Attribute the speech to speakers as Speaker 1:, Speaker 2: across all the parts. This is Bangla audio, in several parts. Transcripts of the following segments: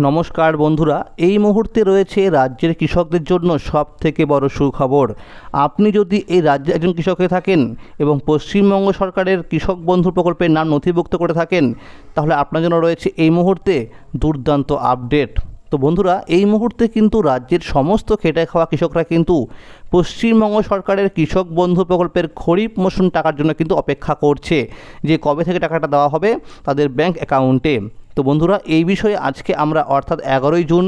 Speaker 1: নমস্কার বন্ধুরা, এই মুহূর্তে রয়েছে রাজ্যের কৃষকদের জন্য সব থেকে বড় সুখবর। আপনি যদি এই রাজ্যে একজন কৃষক হয়ে থাকেন এবং পশ্চিমবঙ্গ সরকারের কৃষক বন্ধু প্রকল্পের নাম নথিভুক্ত করে থাকেন, তাহলে আপনার জন্য রয়েছে এই মুহূর্তে দুর্দান্ত আপডেট। তো বন্ধুরা, এই মুহূর্তে কিন্তু রাজ্যের সমস্ত খেটে খাওয়া কৃষকরা কিন্তু পশ্চিমবঙ্গ সরকারের কৃষক বন্ধু প্রকল্পের খরিফ মৌসুম টাকার জন্য কিন্তু অপেক্ষা করছে যে কবে থেকে টাকাটা দেওয়া হবে তাদের ব্যাংক অ্যাকাউন্টে। তো বন্ধুরা, এই বিষয়ে আজকে আমরা অর্থাৎ এগারোই জুন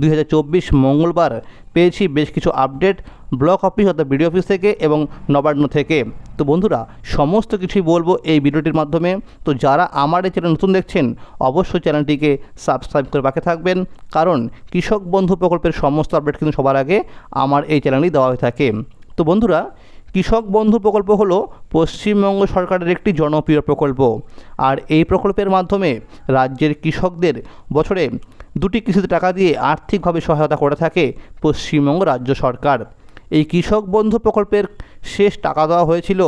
Speaker 1: দু হাজার চব্বিশ মঙ্গলবার পেয়েছি বেশ কিছু আপডেট ব্লক অফিস অর্থাৎ বিডিও অফিস থেকে এবং নবান্ন থেকে। তো বন্ধুরা, সমস্ত কিছুই বলব এই ভিডিওটির মাধ্যমে। তো যারা আমার এই চ্যানেল নতুন দেখছেন, অবশ্যই চ্যানেলটিকে সাবস্ক্রাইব করে পাশে থাকবেন। কারণ কৃষক বন্ধু প্রকল্পের সমস্ত আপডেট কিন্তু সবার আগে আমার এই চ্যানেলেই দেওয়া হয়ে থাকে। তো বন্ধুরা কৃষক বন্ধু প্রকল্প হলো পশ্চিমবঙ্গ সরকারের একটি জনপ্রিয় প্রকল্প। আর এই প্রকল্পের মাধ্যমে রাজ্যের কৃষকদের বছরে দুটি কিস্তিতে টাকা দিয়ে আর্থিকভাবে সহায়তা করে থাকে পশ্চিমবঙ্গ রাজ্য সরকার। এই কৃষক বন্ধু প্রকল্পের শেষ টাকা দেওয়া হয়েছিল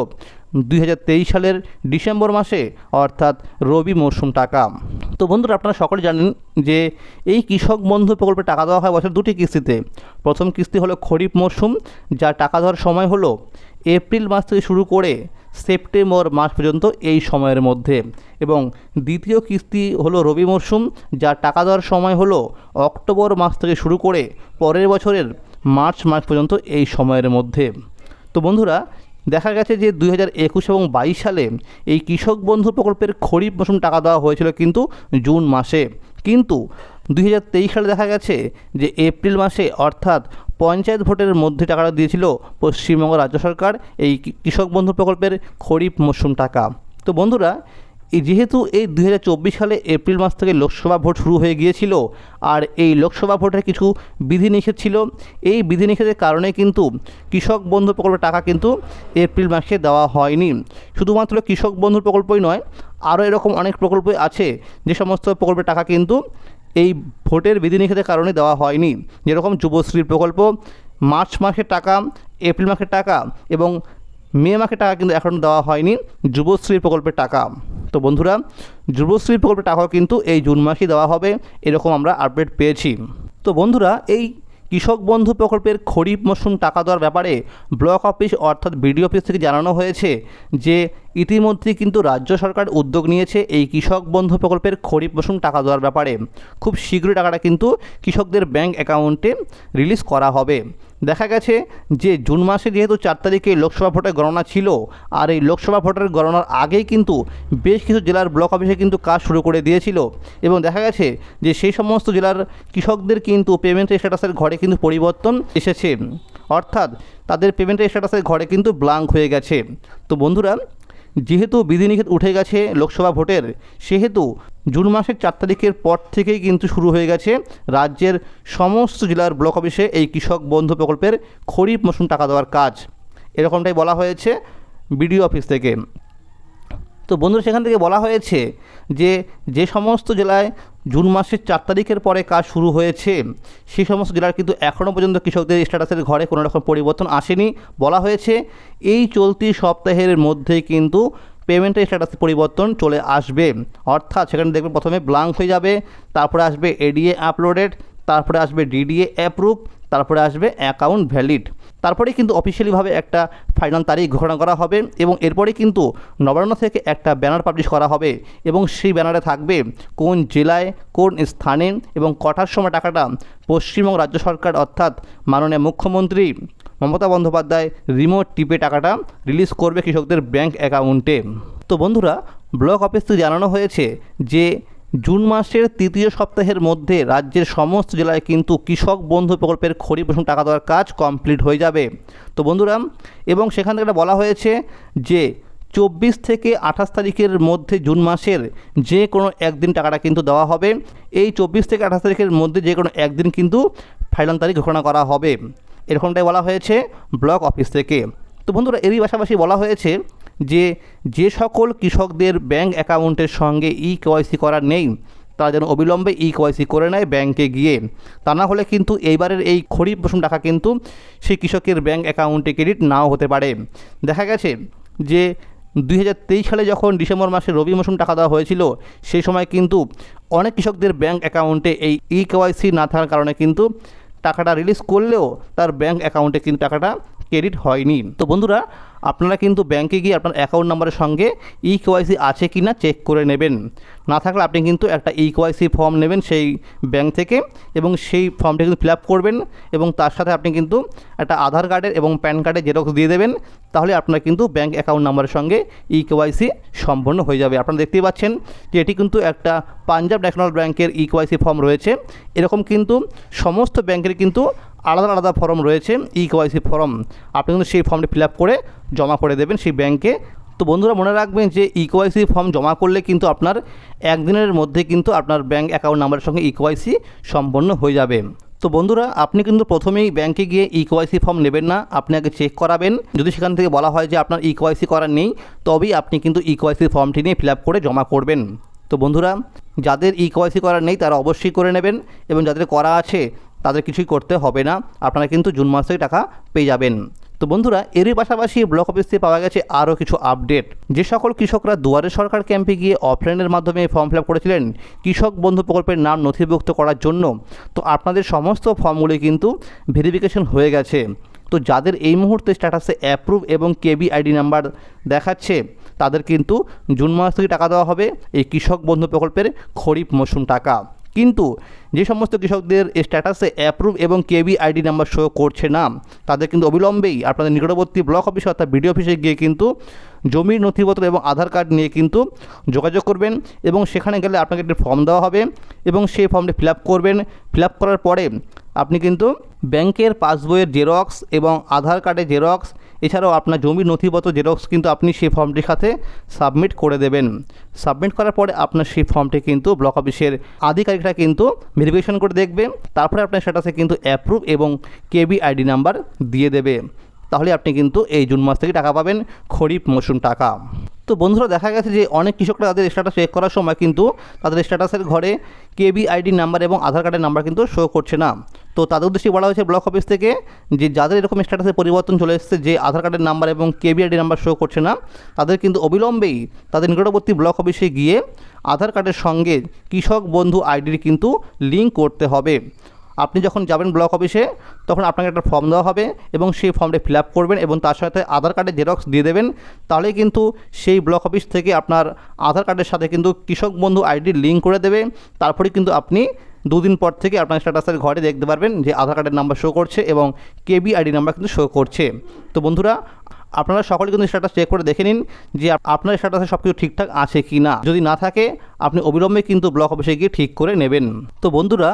Speaker 1: দুই হাজার তেইশ সালের ডিসেম্বর মাসে, অর্থাৎ রবি মরশুম টাকা। তো বন্ধুরা আপনারা সকলে জানেন যে এই কৃষক বন্ধু প্রকল্পে টাকা দেওয়া হয় বছর দুটি কিস্তিতে। প্রথম কিস্তি হলো খরিফ মরশুম, যা টাকা দেওয়ার সময় হলো এপ্রিল মাস থেকে শুরু করে সেপ্টেম্বর মাস পর্যন্ত এই সময়ের মধ্যে। এবং দ্বিতীয় কিস্তি হলো রবি মরশুম, যা টাকা দেওয়ার সময় হলো অক্টোবর মাস থেকে শুরু করে পরের বছরের মার্চ মাস পর্যন্ত এই সময়ের মধ্যে। তো বন্ধুরা দেখা গেছে যে দুই হাজার একুশ এবং বাইশ সালে এই কৃষক বন্ধু প্রকল্পের খরিফ মৌসুম টাকা দেওয়া হয়েছিল কিন্তু জুন মাসে। কিন্তু দুই হাজার তেইশ সালে দেখা গেছে যে এপ্রিল মাসে অর্থাৎ পঞ্চায়েত ভোটের মধ্যে টাকাটা দিয়েছিল পশ্চিমবঙ্গ রাজ্য সরকার এই কৃষক বন্ধু প্রকল্পের খরিফ মৌসুম টাকা। তো বন্ধুরা যেহেতু এই দু হাজার চব্বিশ সালে এপ্রিল মাস থেকে লোকসভা ভোট শুরু হয়ে গিয়েছিল, আর এই লোকসভা ভোটের কিছু বিধিনিষেধ ছিল, এই বিধিনিষেধের কারণে কিন্তু কৃষক বন্ধু প্রকল্পের টাকা কিন্তু এপ্রিল মাসে দেওয়া হয়নি। শুধুমাত্র কৃষক বন্ধু প্রকল্পই নয়, আরও এরকম অনেক প্রকল্পই আছে, যে সমস্ত প্রকল্পের টাকা কিন্তু এই ভোটের বিধিনিষেধের কারণে দেওয়া হয়নি। যেরকম যুবশ্রী প্রকল্প, মার্চ মাসের টাকা, এপ্রিল মাসের টাকা এবং মে মাসের টাকা কিন্তু এখনও দেওয়া হয়নি যুবশ্রী প্রকল্পের টাকা। তো বন্ধুরা যুবশ্রী প্রকল্পের টাকাও কিন্তু এই জুন মাসে দেওয়া হবে, এরকম আমরা আপডেট পেয়েছি। তো বন্ধুরা, এই কৃষক বন্ধু প্রকল্পের খরিফ মৌসুম টাকা দেওয়ার ব্যাপারে ব্লক অফিস অর্থাৎ বিডিও অফিস থেকে জানানো হয়েছে যে ইতিমধ্যে কিন্তু রাজ্য সরকার উদ্যোগ নিয়েছে এই কৃষক বন্ধু প্রকল্পের খরিফ মৌসুম টাকা দেওয়ার ব্যাপারে। খুব শীঘ্রই টাকাটা কিন্তু কৃষকদের ব্যাংক অ্যাকাউন্টে রিলিজ করা হবে। দেখা গেছে যে জুন মাসে যেহেতু চার তারিখে লোকসভা ভোটের গণনা ছিল, আর এই লোকসভা ভোটের গণনার আগেই কিন্তু বেশ কিছু জেলার ব্লক অফিসে কিন্তু কাজ শুরু করে দিয়েছিল। এবং দেখা গেছে যে সেই সমস্ত জেলার কৃষকদের কিন্তু পেমেন্ট স্ট্যাটাসের ঘরে কিন্তু পরিবর্তন এসেছে। অর্থাৎ তাদের পেমেন্ট স্ট্যাটাসের ঘরে কিন্তু ব্লাঙ্ক হয়ে গেছে। তো বন্ধুরা যেহেতু বিধিনিষেধ উঠে গেছে লোকসভা ভোটের, সেহেতু জুন মাসের চার তারিখের পর থেকেই কিন্তু শুরু হয়ে গেছে রাজ্যের সমস্ত জেলার ব্লক অফিসে এই কৃষক বন্ধু প্রকল্পের খরিফ মৌসুম টাকা দেওয়ার কাজ। এরকমটাই বলা হয়েছে বিডিও অফিস থেকে। তো বন্ধুরা সেখান থেকে বলা হয়েছে যে যে সমস্ত জেলায় জুন মাসের চার তারিখের পরে কাজ শুরু হয়েছে সেই সমস্ত জেলার কিন্তু এখনও পর্যন্ত কৃষকদের স্ট্যাটাসের ঘরে কোনো রকম পরিবর্তন আসেনি। বলা হয়েছে এই চলতি সপ্তাহের মধ্যেই কিন্তু পেমেন্টের স্ট্যাটাস পরিবর্তন চলে আসবে। অর্থাৎ সেখানে দেখবেন প্রথমে ব্লাঙ্ক হয়ে যাবে, তারপরে আসবে এডিএ আপলোডেড তারপরে আসবে ডিডিএ অ্যাপ্রুভ তারপরে আসবে অ্যাকাউন্ট ভ্যালিড তারপরে কিন্তু অফিসিয়ালিভাবে একটা ফাইনাল তারিখ ঘোষণা করা হবে এবং এরপরে কিন্তু নবান্ন থেকে একটা ব্যানার পাবলিশ করা হবে এবং সেই ব্যানারে থাকবে কোন জেলায়, কোন স্থানে এবং কটার সময় টাকাটা পশ্চিমবঙ্গ রাজ্য সরকার অর্থাৎ মাননীয় মুখ্যমন্ত্রী মমতা বন্দ্যোপাধ্যায় রিমোট টিপে টাকাটা রিলিজ করবে কৃষকদের ব্যাংক অ্যাকাউন্টে তো বন্ধুরা ব্লক অফিস থেকে জানানো হয়েছে যে জুন মাসের তৃতীয় সপ্তাহের মধ্যে রাজ্যের সমস্ত জেলায় কিন্তু কৃষক বন্ধু প্রকল্পের খরিফ মৌসুম টাকা দেওয়ার কাজ কমপ্লিট হয়ে যাবে। তো বন্ধুরা, এবং সেখান থেকে বলা হয়েছে যে চব্বিশ থেকে আঠাশ তারিখের মধ্যে জুন মাসের যে কোনো একদিন টাকাটা কিন্তু দেওয়া হবে। এই চব্বিশ থেকে আঠাশ তারিখের মধ্যে যে কোনো একদিন কিন্তু ফাইনাল তারিখ ঘোষণা করা হবে। এরকমটাই বলা হয়েছে ব্লক অফিস থেকে। তো বন্ধুরা, এরই পাশাপাশি বলা হয়েছে যে যে সকল কৃষকদের ব্যাংক অ্যাকাউন্টের সঙ্গে ই কেওয়াইসি করা নেই, তারা যেন অবিলম্বে ই কেওয়াইসি করে নেয় ব্যাংকে গিয়ে। তা না হলে কিন্তু এইবারের এই খরিফ মৌসুম টাকা কিন্তু সেই কৃষকের ব্যাংক অ্যাকাউন্টে ক্রেডিট নাও হতে পারে। দেখা গেছে যে, দুই হাজার তেইশ সালে যখন ডিসেম্বর মাসে রবি মৌসুম টাকা দেওয়া হয়েছিল, সেই সময় কিন্তু অনেক কৃষকদের ব্যাংক অ্যাকাউন্টে এই ই কেওয়াইসি না থাকার কারণে কিন্তু টাকাটা রিলিজ করলেও তার ব্যাংক অ্যাকাউন্টে কিন্তু টাকাটা ক্রেডিট হয়নি। তো বন্ধুরা, আপনারা কিন্তু ব্যাংকে গিয়ে আপনার অ্যাকাউন্ট নাম্বারের সঙ্গে ই কেওয়াইসি আছে কি না চেক করে নেবেন। না থাকলে আপনি কিন্তু একটা ই কেওয়াইসি ফর্ম নেবেন সেই ব্যাংক থেকে এবং সেই ফর্মটা কিন্তু ফিল আপ করবেন এবং তার সাথে আপনি কিন্তু একটা আধার কার্ডের এবং প্যান কার্ডের জেরক্স দিয়ে দেবেন। তাহলে আপনার কিন্তু ব্যাংক অ্যাকাউন্ট নাম্বারের সঙ্গে ই কেওয়াইসি সম্পন্ন হয়ে যাবে। আপনারা দেখতেই পাচ্ছেন যে এটি কিন্তু একটা পাঞ্জাব ন্যাশনাল ব্যাংকের ই কেওয়াইসি ফর্ম রয়েছে। এরকম কিন্তু সমস্ত ব্যাংকের কিন্তু আলাদা আলাদা ফর্ম রয়েছে ই কেওয়াইসি ফর্ম আপনি কিন্তু সেই ফর্মটি ফিল আপ করে জমা করে দেবেন সেই ব্যাংকে তো বন্ধুরা মনে রাখবেন যে ইকোয়াইসি ফর্ম জমা করলে কিন্তু আপনার একদিনের মধ্যে কিন্তু আপনার ব্যাংক অ্যাকাউন্ট নাম্বারের সঙ্গে ইকোয়াইসি সম্পন্ন হয়ে যাবে। তো বন্ধুরা, আপনি কিন্তু প্রথমেই ব্যাংকে গিয়ে ইকোয়াইসি ফর্ম নেবেন না, আপনি আগে চেক করাবেন। যদি সেখান থেকে বলা হয় যে আপনার ইকোয়াইসি করার নেই, তবেই আপনি কিন্তু ইকোয়াইসি ফর্মটি নিয়ে ফিল আপ করে জমা করবেন। তো বন্ধুরা, যাদের ইকোয়াইসি করার নেই তারা অবশ্যই করে নেবেন এবং যাদের করা আছে তাদের কিছুই করতে হবে না। আপনারা কিন্তু জুন মাস থেকে টাকা পেয়ে যাবেন। তো বন্ধুরা, এরই পাশাপাশি ব্লক অফিস থেকে পাওয়া গেছে আরও কিছু আপডেট। যে সকল কৃষকরা দুয়ারে সরকার ক্যাম্পে গিয়ে অফলাইনের মাধ্যমে ফর্ম ফিল করেছিলেন, কৃষক বন্ধু প্রকল্পের নাম নথিভুক্ত করার জন্য। তো আপনাদের সমস্ত ফর্মগুলি কিন্তু ভেরিফিকেশন হয়ে গেছে। তো যাদের এই মুহূর্তে স্ট্যাটাসে অ্যাপ্রুভ এবং কেবি আইডি নাম্বার দেখাচ্ছে, তাদের কিন্তু জুন মাস থেকে টাকা দেওয়া হবে। এই কৃষক বন্ধু প্রকল্পের খরিফ মৌসুম টাকা। কিন্তু যে সমস্ত কৃষকদের স্ট্যাটাসে অ্যাপ্রুভ এবং কেবি আইডি নাম্বার শো করছে না, তাদের কিন্তু অবিলম্বেই আপনাদের নিকটবর্তী ব্লক অফিসে অর্থাৎ বিডিও অফিসে গিয়ে কিন্তু জমির নথিপত্র এবং আধার কার্ড নিয়ে কিন্তু যোগাযোগ করবেন এবং সেখানে গেলে আপনাকে একটি ফর্ম দেওয়া হবে এবং সেই ফর্মটি ফিল আপ করবেন। ফিল আপ করার পরে আপনি কিন্তু ব্যাংকের পাসবইয়ের জেরক্স এবং আধার কার্ডের জেরক্স এছাড়াও আপনার জমির নথিপত্র জেরক্স কিন্তু আপনি সেই ফর্মটির সাথে সাবমিট করে দেবেন। সাবমিট করার পরে আপনার সেই ফর্মটি কিন্তু ব্লক অফিসের আধিকারিকরা কিন্তু ভেরিফিকেশন করে দেখবে। তারপরে আপনার স্ট্যাটাসে কিন্তু অ্যাপ্রুভ এবং কেবি আইডি নাম্বার দিয়ে দেবে। তাহলে আপনি কিন্তু এই জুন মাস থেকে টাকা পাবেন খরিফ মৌসুম টাকা। তো বন্ধুরা দেখা গেছে যে অনেক কৃষকরা তাদের স্ট্যাটাস চেক করার সময় কিন্তু তাদের স্ট্যাটাসের ঘরে কেবি আইডি নাম্বার এবং আধার কার্ডের নাম্বার কিন্তু শো করছে না। তো তাদের উদ্দেশ্যে বলা হয়েছে ব্লক অফিস থেকে যে যাদের এরকম স্ট্যাটাসের পরিবর্তন চলে এসেছে, যে আধার কার্ডের নাম্বার এবং কেবি আইডি নাম্বার শো করছে না, তাদের কিন্তু অবিলম্বেই তাদের নিকটবর্তী ব্লক অফিসে গিয়ে আধার কার্ডের সঙ্গে কৃষক বন্ধু আইডির কিন্তু লিঙ্ক করতে হবে। আপনি যখন যাবেন ব্লক অফিসে তখন আপনাকে একটা ফর্ম দেওয়া হবে এবং সেই ফর্মটা ফিল আপ করবেন এবং তার সাথে আধার কার্ডের জেরক্স দিয়ে দেবেন। তাহলেই কিন্তু সেই ব্লক অফিস থেকে আপনার আধার কার্ডের সাথে কিন্তু কৃষক বন্ধু আইডি লিঙ্ক করে দেবে। তারপরে কিন্তু আপনি দুদিন পর থেকে আপনার স্ট্যাটাসের ঘরে দেখতে পারবেন যে আধার কার্ডের নাম্বার শো করছে এবং কেবি আইডি নাম্বার কিন্তু শো করছে। তো বন্ধুরা আপনারা সকলে কিন্তু স্ট্যাটাস চেক করে দেখে নিন যে আপনার স্ট্যাটাসে সব কিছু ঠিকঠাক আছে কি না যদি না থাকে, আপনি অবিলম্বে কিন্তু ব্লক অফিসে গিয়ে ঠিক করে নেবেন। তো বন্ধুরা,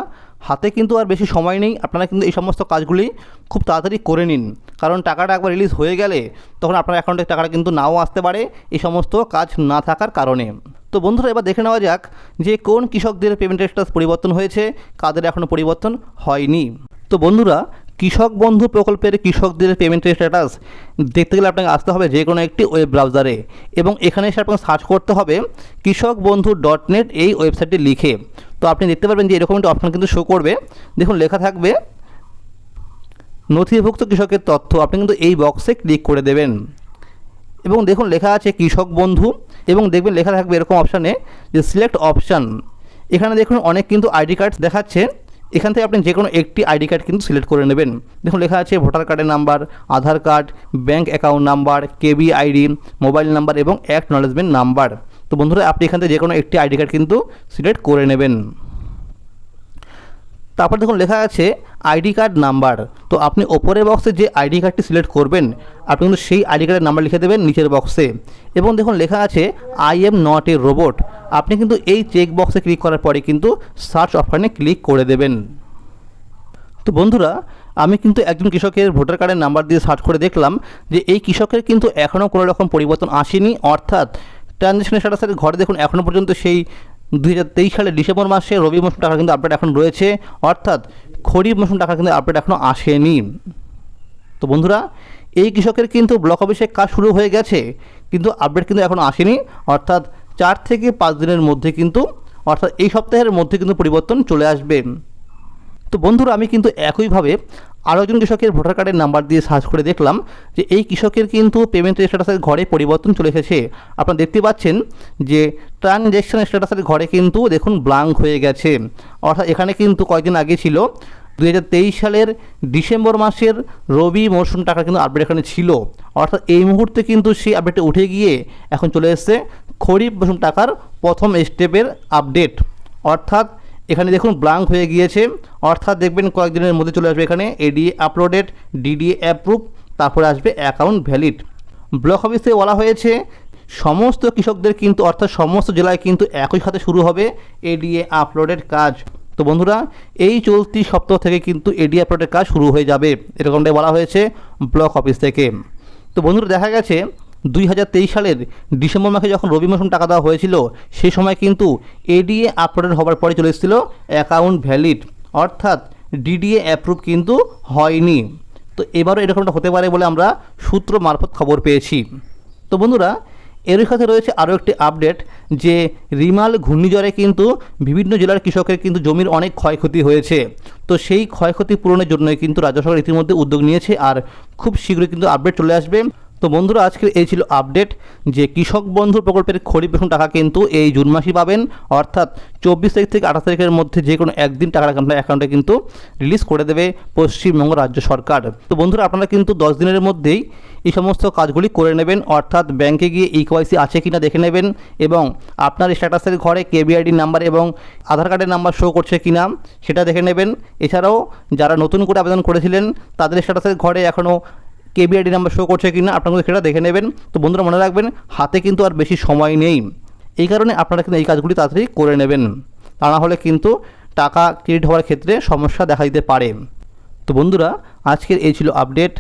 Speaker 1: হাতে কিন্তু আর বেশি সময় নেই। আপনারা কিন্তু এই সমস্ত কাজগুলি খুব তাড়াতাড়ি করে নিন। কারণ টাকাটা একবার রিলিজ হয়ে গেলে তখন আপনার অ্যাকাউন্টে টাকাটা কিন্তু নাও আসতে পারে এই সমস্ত কাজ না থাকার কারণে। তো বন্ধুরা, এবার দেখে নেওয়া যাক যে কোন কৃষকদের পেমেন্টের স্ট্যাটাস পরিবর্তন হয়েছে, কাদের এখনও পরিবর্তন হয়নি। তো বন্ধুরা কৃষক বন্ধু প্রকল্পের কৃষকদের পেমেন্টের স্ট্যাটাস দেখতে গেলে আপনাকে আসতে হবে যে কোনো একটি ওয়েব ব্রাউজারে এবং এখানে এসে আপনাকে সার্চ করতে হবে কৃষক বন্ধু ডট নেট এই ওয়েবসাইটটি লিখে। তো আপনি দেখতে পারবেন যে এরকম একটি অপশান কিন্তু শো করবে। দেখুন, লেখা থাকবে, নথিভুক্ত কৃষকের তথ্য। আপনি কিন্তু এই বক্সে ক্লিক করে দেবেন। এবং দেখুন, লেখা আছে কৃষক বন্ধু এবং দেখবেন লেখা থাকবে এরকম অপশানে যে সিলেক্ট অপশান এখানে দেখুন, অনেক কিন্তু আইডি কার্ড দেখাচ্ছে। এখান থেকে আপনি যে কোনো একটি আইডি কার্ড কিন্তু সিলেক্ট করে নেবেন। দেখুন, লেখা আছে ভোটার কার্ডের number, Aadhaar card bank account number KB ID mobile number এবং অ্যাকনলেজমেন্ট নাম্বার। তো বন্ধুরা, আপনি এখান থেকে যে কোনো একটি আইডি কার্ড কিন্তু সিলেক্ট করে নেবেন। তারপর দেখুন লেখা আছে আইডি কার্ড নাম্বার। তো আপনি ওপরের বক্সে যে আইডি কার্ডটি সিলেক্ট করবেন, আপনি কিন্তু সেই আইডি কার্ডের নাম্বার লিখে দেবেন নিচের বক্সে এবং দেখুন লেখা আছে I am not a robot আপনি কিন্তু এই চেক বক্সে ক্লিক করার পরে কিন্তু সার্চ অপশানে ক্লিক করে দেবেন। তো বন্ধুরা, আমি কিন্তু একজন কৃষকের ভোটার কার্ডের নাম্বার দিয়ে সার্চ করে দেখলাম যে এই কৃষকের কিন্তু এখনও কোনো রকম পরিবর্তন আসেনি। অর্থাৎ ট্রানজ্যাকশনের স্ট্যাটাসের ঘরে দেখুন এখনও পর্যন্ত সেই দুই হাজার তেইশ সালের ডিসেম্বর মাসে রবি মৌসুম টাকা কিন্তু আপডেট এখন রয়েছে, অর্থাৎ খরিফ মৌসুম টাকা কিন্তু আপডেট এখনও আসেনি। তো বন্ধুরা, এই কৃষকের কিন্তু ব্লক অফিসে কাজ শুরু হয়ে গেছে, কিন্তু আপডেট কিন্তু এখনও আসেনি, অর্থাৎ চার থেকে পাঁচ দিনের মধ্যে কিন্তু, অর্থাৎ এই সপ্তাহের মধ্যে কিন্তু পরিবর্তন চলে আসবে। তো বন্ধুরা, আমি কিন্তু একইভাবে আরও একজন কৃষকের ভোটার কার্ডের নাম্বার দিয়ে সার্চ করে দেখলাম যে এই কৃষকের কিন্তু পেমেন্ট স্ট্যাটাসের ঘরে পরিবর্তন চলে এসেছে। আপনারা দেখতে পাচ্ছেন যে ট্রানজ্যাকশন স্ট্যাটাসের ঘরে কিন্তু দেখুন ব্লাঙ্ক হয়ে গেছে। অর্থাৎ এখানে কিন্তু কয়েকদিন আগে ছিল, দুই হাজার তেইশ সালের ডিসেম্বর মাসের রবি মরশুম টাকা কিন্তু আপডেট এখানে ছিল। অর্থাৎ এই মুহূর্তে কিন্তু সেই আপডেটে উঠে গিয়ে এখন চলে এসছে খরিফ মরশুম টাকার প্রথম স্টেপের আপডেট অর্থাৎ এখানে দেখুন ব্লাঙ্ক হয়ে গিয়েছে। অর্থাৎ দেখবেন কয়েকদিনের মধ্যে চলে আসবে এখানে এডিএ আপলোডেড ডিডিএ অ্যাপ্রুভ তারপরে আসবে অ্যাকাউন্ট ভ্যালিড ব্লক অফিসে বলা হয়েছে, সমস্ত কৃষকদের কিন্তু, অর্থাৎ সমস্ত জেলায় কিন্তু একই সাথে শুরু হবে এডিএ আপলোডের কাজ। তো বন্ধুরা, এই চলতি সপ্তাহ থেকে কিন্তু এডি আপলোডের কাজ শুরু হয়ে যাবে। এরকমটাই বলা হয়েছে ব্লক অফিস থেকে। তো বন্ধুরা, দেখা গেছে দুই হাজার তেইশ সালের ডিসেম্বর মাসে যখন রবি মৌসুম টাকা দেওয়া হয়েছিল সেই সময় কিন্তু এডিএ আপলোডেড হওয়ার পরে চলে এসেছিল অ্যাকাউন্ট ভ্যালিড অর্থাৎ ডিডিএ অ্যাপ্রুভ কিন্তু হয়নি। তো এবারও এরকমটা হতে পারে বলে আমরা সূত্র মারফত খবর পেয়েছি। তো বন্ধুরা, এর সাথে রয়েছে আরও একটি আপডেট যে রিমাল ঘূর্ণিঝড়ে কিন্তু বিভিন্ন জেলার কৃষকের কিন্তু জমির অনেক ক্ষয়ক্ষতি হয়েছে। তো সেই ক্ষয়ক্ষতি পূরণের জন্যই কিন্তু রাজ্য সরকার ইতিমধ্যে উদ্যোগ নিয়েছে আর খুব শীঘ্রই কিন্তু আপডেট চলে আসবে। তো বন্ধুরা, আজকের এই ছিল আপডেট যে কৃষক বন্ধু প্রকল্পের খরিফ রেশন টাকা কিন্তু এই জুন মাসই পাবেন। অর্থাৎ চব্বিশ তারিখ থেকে আঠাশ তারিখের মধ্যে যে কোনো একদিন টাকাটা আপনার অ্যাকাউন্টে কিন্তু রিলিজ করে দেবে পশ্চিমবঙ্গ রাজ্য সরকার। তো বন্ধুরা, আপনারা কিন্তু দশ দিনের মধ্যেই এই সমস্ত কাজগুলি করে নেবেন। অর্থাৎ ব্যাংকে গিয়ে ই কেওয়াইসি আছে কি না দেখে নেবেন এবং আপনার স্ট্যাটাসের ঘরে কেবিআইডি নাম্বার এবং আধার কার্ডের নাম্বার শো করছে কি না সেটা দেখে নেবেন। এছাড়াও যারা নতুন করে আবেদন করেছিলেন, তাদের স্ট্যাটাসের ঘরে এখনও কেবিআইডি নাম্বার শো করছে কিনা আপনারা কিন্তু সেটা দেখে নেবেন। তো বন্ধুরা মনে রাখবেন, হাতে কিন্তু আর বেশি সময় নেই। এই কারণে আপনারা কিন্তু এই কাজগুলি তাড়াতাড়ি করে নেবেন। তা না হলে কিন্তু টাকা ক্রেডিট হওয়ার ক্ষেত্রে সমস্যা দেখা দিতে পারে। তো বন্ধুরা, আজকের এই ছিল আপডেট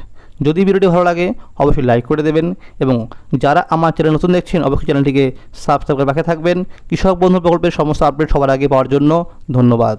Speaker 1: যদি ভিডিওটি ভালো লাগে, অবশ্যই লাইক করে দেবেন এবং যারা আমার চ্যানেল নতুন দেখছেন, অবশ্যই চ্যানেলটিকে সাবস্ক্রাইব করে রাখে থাকবেন। কৃষক বন্ধু প্রকল্পের সমস্ত আপডেট সবার আগে পাওয়ার জন্য ধন্যবাদ।